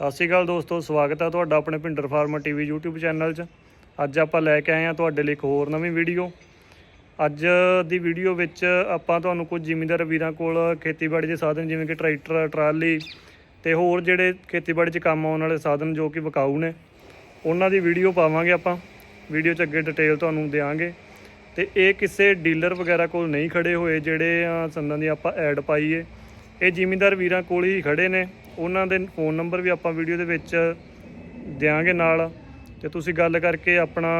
ਸਤਿ ਸ਼੍ਰੀ ਅਕਾਲ ਦੋਸਤੋ, ਸਵਾਗਤ ਹੈ ਤੁਹਾਡਾ ਆਪਣੇ Bhinder farmer TV YouTube channel 'ਚ। ਅੱਜ ਆਪਾਂ ਲੈ ਕੇ ਆਏ ਹਾਂ ਤੁਹਾਡੇ ਲਈ ਇੱਕ ਹੋਰ ਨਵੀਂ ਵੀਡੀਓ। ਅੱਜ ਦੀ ਵੀਡੀਓ ਵਿੱਚ ਆਪਾਂ ਤੁਹਾਨੂੰ ਕੁਝ ਜ਼ਿਮੀਂਦਾਰ ਵੀਰਾਂ ਕੋਲ ਖੇਤੀਬਾੜੀ ਦੇ ਸਾਧਨ ਜਿਵੇਂ ਕਿ ਟਰੈਕਟਰ, ਟਰਾਲੀ ਤੇ ਹੋਰ ਜਿਹੜੇ ਖੇਤੀਬਾੜੀ 'ਚ ਕੰਮ ਆਉਣ ਵਾਲੇ ਸਾਧਨ ਜੋ ਕਿ ਵਿਕਾਊ ਨੇ, ਉਹਨਾਂ ਦੀ ਵੀਡੀਓ ਪਾਵਾਂਗੇ ਆਪਾਂ। ਵੀਡੀਓ 'ਚ ਅੱਗੇ ਡਿਟੇਲ ਤੁਹਾਨੂੰ ਦੇਵਾਂਗੇ ਤੇ ਇਹ ਕਿਸੇ ਡੀਲਰ ਵਗੈਰਾ ਕੋਲ ਨਹੀਂ ਖੜੇ ਹੋਏ, ਜਿਹੜੇ ਸੰਦਾਂ ਦੀ ਆਪਾਂ ਐਡ ਪਾਈਏ ਇਹ ਜ਼ਿਮੀਂਦਾਰ ਵੀਰਾਂ ਕੋਲ ਹੀ ਖੜੇ ਨੇ। ਉਹਨਾਂ ਦੇ ਫੋਨ ਨੰਬਰ ਵੀ ਆਪਾਂ ਵੀਡੀਓ ਦੇ ਵਿੱਚ ਦਿਆਂਗੇ ਨਾਲ। ਤੇ ਤੁਸੀਂ ਗੱਲ ਕਰਕੇ ਆਪਣਾ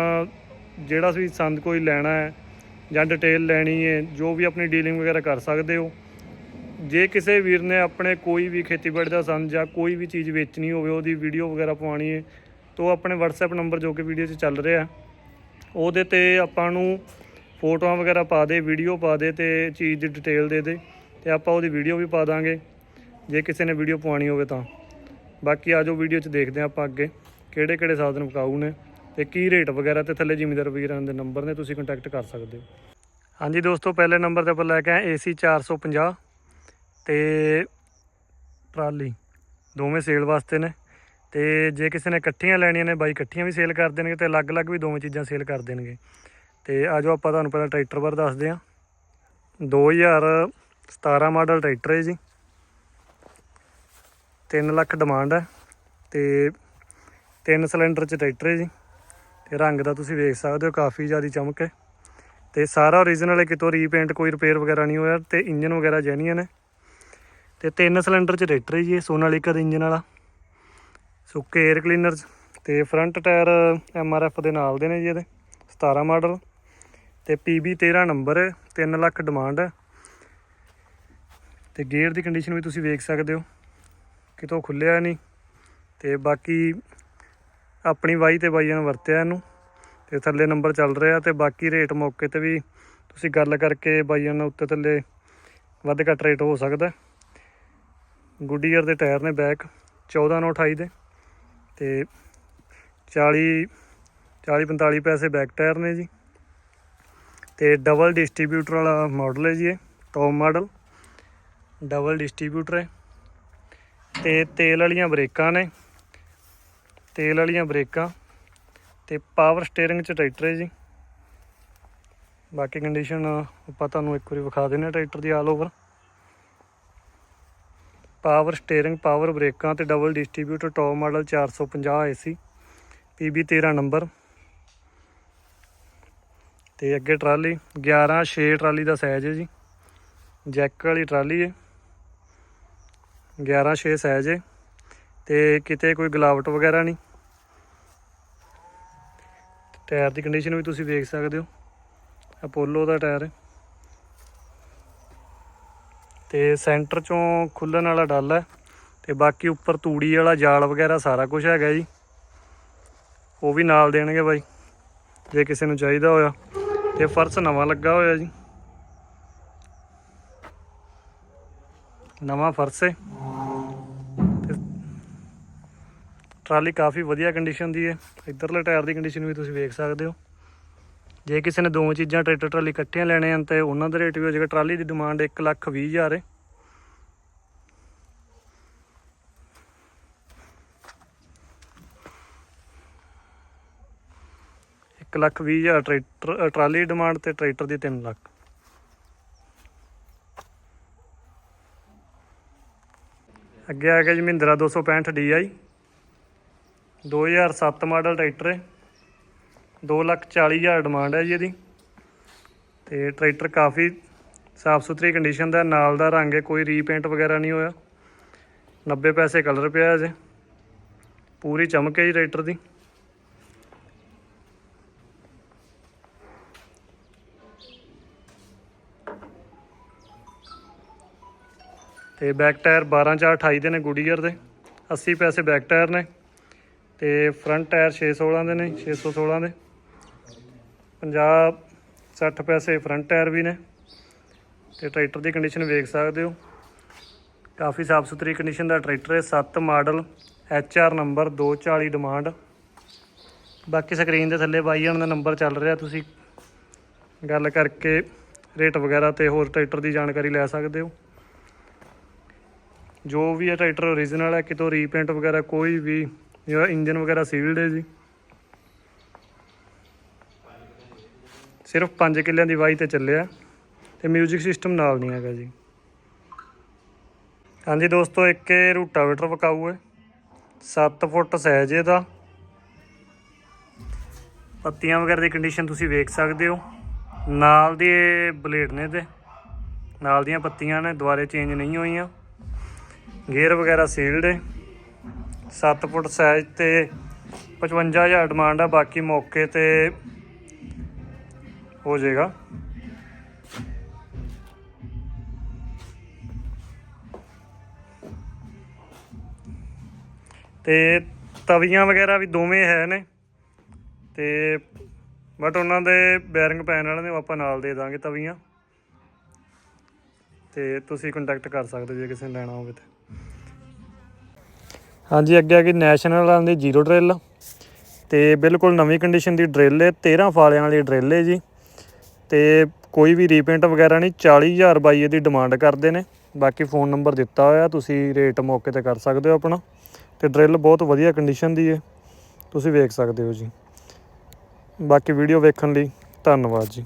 ਜਿਹੜਾ ਵੀ ਸੰਦ ਕੋਈ ਲੈਣਾ ਹੈ ਜਾਂ ਡਿਟੇਲ ਲੈਣੀ ਹੈ, ਜੋ ਵੀ ਆਪਣੀ ਡੀਲਿੰਗ ਵਗੈਰਾ ਕਰ ਸਕਦੇ ਹੋ। ਜੇ ਕਿਸੇ ਵੀਰ ਨੇ ਆਪਣੇ ਕੋਈ ਵੀ ਖੇਤੀਬਾੜੀ ਦਾ ਸੰਦ ਜਾਂ ਕੋਈ ਵੀ ਚੀਜ਼ ਵੇਚਣੀ ਹੋਵੇ, ਉਹਦੀ ਵੀਡੀਓ ਵਗੈਰਾ ਪਵਾਉਣੀ ਹੈ, ਤਾਂ ਉਹ ਆਪਣੇ WhatsApp ਨੰਬਰ ਜੋ ਕਿ ਵੀਡੀਓ 'ਚ ਚੱਲ ਰਿਹਾ ਉਹਦੇ ਤੇ ਆਪਾਂ ਨੂੰ ਫੋਟੋਆਂ ਵਗੈਰਾ ਪਾ ਦੇ, ਵੀਡੀਓ ਪਾ ਦੇ ਤੇ ਚੀਜ਼ ਦੀ ਡਿਟੇਲ ਦੇ ਦੇ, ਤੇ ਆਪਾਂ ਉਹਦੀ ਵੀਡੀਓ ਵੀ ਪਾ ਦਾਂਗੇ। ਜੇ ਕਿਸੇ ਨੇ ਵੀਡੀਓ ਪਵਾਉਣੀ ਹੋਵੇ ਤਾਂ। ਬਾਕੀ ਆਜੋ ਵੀਡੀਓ 'ਚ ਦੇਖਦੇ ਹਾਂ ਆਪਾਂ ਅੱਗੇ ਕਿਹੜੇ ਕਿਹੜੇ ਸਾਧਨ ਵਿਕਾਊ ਨੇ ਤੇ ਕੀ ਰੇਟ ਵਗੈਰਾ ਤੇ ਥੱਲੇ ਜ਼ਿਮੀਂਦਾਰ ਵੀਰਾਂ ਦੇ ਨੰਬਰ ਨੇ, ਤੁਸੀਂ ਕੰਟੈਕਟ ਕਰ ਸਕਦੇ ਹੋ। ਹਾਂਜੀ ਦੋਸਤੋ, ਪਹਿਲੇ ਨੰਬਰ ਤੇ ਆਪਾਂ ਲੈ ਕੇ ਆਏ AC 450 ਤੇ ਟਰਾਲੀ। ਦੋਵੇਂ ਸੇਲ ਵਾਸਤੇ ਨੇ। ਤੇ ਜੇ ਕਿਸੇ ਨੇ ਇਕੱਠੀਆਂ ਲੈਣੀਆਂ ਨੇ, ਬਾਈ ਇਕੱਠੀਆਂ ਵੀ ਸੇਲ ਕਰ ਦੇਣਗੇ ਤੇ ਅਲੱਗ-ਅਲੱਗ ਵੀ ਦੋਵੇਂ ਚੀਜ਼ਾਂ ਸੇਲ ਕਰ ਦੇਣਗੇ। ਤੇ ਆਜੋ ਆਪਾਂ ਤੁਹਾਨੂੰ ਪਹਿਲਾਂ ਟਰੈਕਟਰ ਬਾਰੇ ਦੱਸਦੇ ਹਾਂ। 2017 ਮਾਡਲ ਟਰੈਕਟਰ ਹੈ ਜੀ। 3 ਲੱਖ ਡਿਮਾਂਡ ਹੈ ਤੇ ਤਿੰਨ ਸਿਲੰਡਰ ਚ ਟਰੈਕਟਰ ਹੈ ਜੀ। ਤੇ ਰੰਗ ਦਾ ਤੁਸੀਂ ਵੇਖ ਸਕਦੇ ਹੋ, ਕਾਫੀ ਜ਼ਿਆਦਾ ਚਮਕ ਹੈ। ਤੇ ਸਾਰਾ ਓਰੀਜਨਲ ਹੈ ਕਿਤੋਂ ਰੀਪੇਂਟ ਕੋਈ ਰਿਪੇਅਰ ਵਗੈਰਾ ਨਹੀਂ ਹੋਇਆ ਤੇ ਇੰਜਨ ਵਗੈਰਾ ਜੈਨੂਇਨ ਹੈ। ਤੇ ਤਿੰਨ ਸਿਲੰਡਰ ਚ ਟਰੈਕਟਰ ਹੈ ਜੀ, ਇਹ ਸੋਨਾਲੀਕਾ ਦੇ ਇੰਜਨ ਵਾਲਾ। ਸੁੱਕੇ 에ਅਰ ਕਲੀਨਰ ਤੇ ਫਰੰਟ ਟਾਇਰ ਐਮਆਰਐਫ ਦੇ ਨਾਲ ਦੇ ਨੇ ਜੀ ਇਹਦੇ 17 ਮਾਡਲ ਤੇ PB 13 ਨੰਬਰ ਹੈ 3 ਲੱਖ ਡਿਮਾਂਡ ਹੈ। ਤੇ ਗੇਅਰ ਦੀ ਕੰਡੀਸ਼ਨ ਵੀ ਤੁਸੀਂ ਵੇਖ ਸਕਦੇ ਹੋ। ਕਿਤੋਂ ਖੁੱਲਿਆ ਨਹੀਂ ਤੇ ਬਾਕੀ ਆਪਣੀ ਵਾਈ ਤੇ ਬਾਈਆਂ ਨੇ ਵਰਤਿਆ ਇਹਨੂੰ ਤੇ ਥੱਲੇ ਨੰਬਰ ਚੱਲ ਰਿਹਾ ਤੇ ਬਾਕੀ ਰੇਟ ਮੌਕੇ ਤੇ ਵੀ ਤੁਸੀਂ ਗੱਲ ਕਰਕੇ ਬਾਈਆਂ ਨਾਲ ਉੱਤੇ ਥੱਲੇ ਵੱਧ ਘੱਟ ਰੇਟ ਹੋ ਸਕਦਾ। ਗੁੱਡੀਅਰ ਦੇ ਟਾਇਰ ਨੇ ਬੈਕ 14 ਨੌ 28 ਦੇ ਤੇ 40 40 45 ਪੈਸੇ ਬੈਕ ਟਾਇਰ ਨੇ ਜੀ। ਤੇ ਡਬਲ ਡਿਸਟ੍ਰੀਬਿਊਟਰ ਵਾਲਾ ਮਾਡਲ ਹੈ ਜੀ ਇਹ ਟੌਪ ਮਾਡਲ ਡਬਲ ਡਿਸਟ੍ਰੀਬਿਊਟਰ ਹੈ। ਤੇ ਤੇਲ ਵਾਲੀਆਂ ਬ੍ਰੇਕਾਂ ਨੇ। ਤੇਲ ਵਾਲੀਆਂ ਬ੍ਰੇਕਾਂ ਤੇ ਪਾਵਰ ਸਟੀਅਰਿੰਗ ਚ ਟਰੈਕਟਰ ਹੈ ਜੀ। ਬਾਕੀ ਕੰਡੀਸ਼ਨ ਆਪਾਂ ਤੁਹਾਨੂੰ ਇੱਕ ਵਾਰੀ ਵਿਖਾ ਦਿੰਦੇ ਹਾਂ ਟਰੈਕਟਰ ਦੀ all over power steering power ਬ੍ਰੇਕਾਂ ਤੇ double distributor top model 450 AC PB 13 number. ਤੇ ਅੱਗੇ ਟਰਾਲੀ 11 6 ਟਰਾਲੀ ਦਾ ਸਾਈਜ਼ ਹੈ ਜੀ। ਜੈਕ ਵਾਲੀ ਟਰਾਲੀ ਹੈ। 11 6 ਸਾਈਜ਼ ਹੈ ਤੇ ਕਿਤੇ ਕੋਈ ਗਲਾਵਟ ਵਗੈਰਾ ਨਹੀਂ। ਟਾਇਰ ਦੀ ਕੰਡੀਸ਼ਨ ਵੀ ਤੁਸੀਂ ਵੇਖ ਸਕਦੇ ਹੋ। ਅਪੋਲੋ ਦਾ ਟਾਇਰ ਹੈ ਤੇ ਸੈਂਟਰ ਚੋਂ ਖੁੱਲਣ ਵਾਲਾ ਡੱਲ ਹੈ ਤੇ ਬਾਕੀ ਉੱਪਰ ਤੂੜੀ ਵਾਲਾ ਜਾਲ ਵਗੈਰਾ ਸਾਰਾ ਕੁਝ ਹੈਗਾ ਜੀ। ਉਹ ਵੀ ਨਾਲ ਦੇਣਗੇ ਬਾਈ, ਜੇ ਕਿਸੇ ਨੂੰ ਚਾਹੀਦਾ ਹੋਇਆ। ਤੇ ਫਰਸ਼ ਨਵਾਂ ਲੱਗਾ ਹੋਇਆ ਜੀ। ਨਵਾਂ ਫਰਸ਼ ਹੈ ਟਰਾਲੀ ਕਾਫੀ ਵਧੀਆ ਕੰਡੀਸ਼ਨ ਦੀ ਹੈ। ਇਧਰਲੇ ਟਾਇਰ ਦੀ ਕੰਡੀਸ਼ਨ ਵੀ ਤੁਸੀਂ ਵੇਖ ਸਕਦੇ ਹੋ। ਜੇ ਕਿਸੇ ਨੇ ਦੋ ਚੀਜ਼ਾਂ ਟਰੈਕਟਰ ਟਰਾਲੀ ਇਕੱਠੀਆਂ ਲੈਣੇ ਹਨ ਤੇ ਉਹਨਾਂ ਦਾ ਰੇਟ ਵੀ ਹੋ ਜਾਏਗਾ। ਟਰਾਲੀ ਦੀ ਡਿਮਾਂਡ 1 ਲੱਖ 20 ਹਜ਼ਾਰ ਹੈ। ਇੱਕ ਲੱਖ ਵੀਹ ਹਜ਼ਾਰ ਟਰੈਕਟਰ ਟਰਾਲੀ ਦੀ ਡਿਮਾਂਡ ਤੇ ਟਰੈਕਟਰ ਦੀ 3 ਲੱਖ। ਅੱਗੇ ਆ ਗਿਆ ਜੀ ਮਹਿੰਦਰਾ 265 DI 2007 ਮਾਡਲ ਟਰੈਕਟਰ ਹੈ। 2 ਲੱਖ 40 ਹਜ਼ਾਰ ਡਿਮਾਂਡ ਹੈ ਜੀ ਇਹਦੀ। ਤੇ ਟਰੈਕਟਰ ਕਾਫੀ ਸਾਫ਼ ਸੁਥਰੀ ਕੰਡੀਸ਼ਨ ਦਾ, ਨਾਲ ਦਾ ਰੰਗ ਹੈ, ਕੋਈ ਰੀਪੇਂਟ ਵਗੈਰਾ ਨਹੀਂ ਹੋਇਆ। 90 ਪੈਸੇ ਕਲਰ ਪਿਆ ਜੇ ਪੂਰੀ ਚਮਕ ਹੈ ਜੀ ਟਰੈਕਟਰ ਦੀ। ਤੇ ਬੈਕ ਟਾਇਰ 12 4 28 ਦੇ ਨੇ ਗੁਡੀਅਰ ਦੇ। 80 ਪੈਸੇ ਬੈਕ ਟਾਇਰ ਨੇ। ਤੇ ਫਰੰਟ ਟਾਇਰ 616 ਦੇ ਨੇ 616 ਦੇ। 50 60 ਪੈਸੇ ਫਰੰਟ ਟਾਇਰ ਵੀ ਨੇ। ਤੇ ਟਰੈਕਟਰ ਦੀ ਕੰਡੀਸ਼ਨ ਵੇਖ ਸਕਦੇ ਹੋ। ਕਾਫੀ ਸਾਫ਼ ਸੁਥਰੀ ਕੰਡੀਸ਼ਨ ਦਾ ਟਰੈਕਟਰ ਹੈ। 7 ਮਾਡਲ HR ਨੰਬਰ 240 ਡਿਮਾਂਡ ਬਾਕੀ ਸਕਰੀਨ ਦੇ ਥੱਲੇ ਬਾਈ ਜਾਨ ਦਾ ਨੰਬਰ ਚੱਲ ਰਿਹਾ। ਤੁਸੀਂ ਗੱਲ ਕਰਕੇ ਰੇਟ ਵਗੈਰਾ ਤੇ ਹੋਰ ਟਰੈਕਟਰ ਦੀ ਜਾਣਕਾਰੀ ਲੈ ਸਕਦੇ ਹੋ। ਜੋ ਵੀ ਹੈ ਟਰੈਕਟਰ ਓਰੀਜਨਲ ਹੈ, ਕਿਤੋਂ ਰੀਪੇਂਟ ਵਗੈਰਾ ਕੋਈ ਵੀ ਜਿਹੜਾ ਇੰਜਨ ਵਗੈਰਾ ਸੀਲਡ ਹੈ ਜੀ। ਸਿਰਫ 5 ਕਿੱਲਿਆਂ ਦੀ ਵਾਈ ਤੇ ਚੱਲਿਆ। ਤੇ ਮਿਊਜ਼ਿਕ ਸਿਸਟਮ ਨਾਲ ਨਹੀਂ ਹੈਗਾ ਜੀ। ਹਾਂਜੀ ਦੋਸਤੋ, ਇੱਕ ਇਹ ਰੂਟਾਵੇਟਰ ਵਕਾਊ ਹੈ। 7 ਫੁੱਟ ਸਾਈਜ਼ ਇਹਦਾ। ਪੱਤੀਆਂ ਵਗੈਰਾ ਦੀ ਕੰਡੀਸ਼ਨ ਤੁਸੀਂ ਵੇਖ ਸਕਦੇ ਹੋ। ਨਾਲ ਦੇ ਬਲੇਡ ਨੇ ਤੇ ਨਾਲ ਦੀਆਂ ਪੱਤੀਆਂ ਨੇ, ਦੁਬਾਰੇ ਚੇਂਜ ਨਹੀਂ ਹੋਈਆਂ। ਗੇਅਰ ਵਗੈਰਾ ਸੀਲਡ ਹੈ। 7 ਫੁੱਟ ਸਾਈਜ਼ ਤੇ 55000 ਡਿਮਾਂਡ ਆ, ਬਾਕੀ ਮੌਕੇ ਤੇ ਹੋ ਜਾਏਗਾ। ਤੇ ਤਵੀਆਂ ਵਗੈਰਾ ਵੀ ਦੋਵੇਂ ਹੈ ਨੇ। ਤੇ ਬਟ ਉਹਨਾਂ ਦੇ ਬੈਰਿੰਗ ਪੈਣ ਵਾਲੇ ਨੇ, ਉਹ ਆਪਾਂ ਨਾਲ ਦੇ ਦਾਂਗੇ ਤਵੀਆਂ। ਤੇ ਤੁਸੀਂ ਕੰਟੈਕਟ ਕਰ ਸਕਦੇ ਜੇ ਕਿਸੇ ਨੇ ਲੈਣਾ ਹੋਵੇ ਤੇ। ਹਾਂਜੀ, ਅੱਗੇ ਆ ਗਈ ਨੈਸ਼ਨਲ ਵਾਲਿਆਂ ਦੀ ਜ਼ੀਰੋ ਡਰਿਲ। ਤੇ ਬਿਲਕੁਲ ਨਵੀਂ ਕੰਡੀਸ਼ਨ ਦੀ ਡਰਿਲ ਹੈ 13 ਫਾਲਿਆਂ ਵਾਲੀ ਡਰਿਲ ਹੈ ਜੀ। ਤੇ ਕੋਈ ਵੀ ਰੀਪੇਂਟ ਵਗੈਰਾ ਨਹੀਂ 40000 ਬਾਈ ਇਹਦੀ ਡਿਮਾਂਡ ਕਰਦੇ ਨੇ। ਬਾਕੀ ਫੋਨ ਨੰਬਰ ਦਿੱਤਾ ਹੋਇਆ, ਤੁਸੀਂ ਰੇਟ ਮੌਕੇ ਤੇ ਕਰ ਸਕਦੇ ਹੋ ਆਪਣਾ। ਤੇ ਡਰਿਲ ਬਹੁਤ ਵਧੀਆ ਕੰਡੀਸ਼ਨ ਦੀ ਹੈ ਤੁਸੀਂ ਵੇਖ ਸਕਦੇ ਹੋ ਜੀ। ਬਾਕੀ ਵੀਡੀਓ ਵੇਖਣ ਲਈ ਧੰਨਵਾਦ ਜੀ।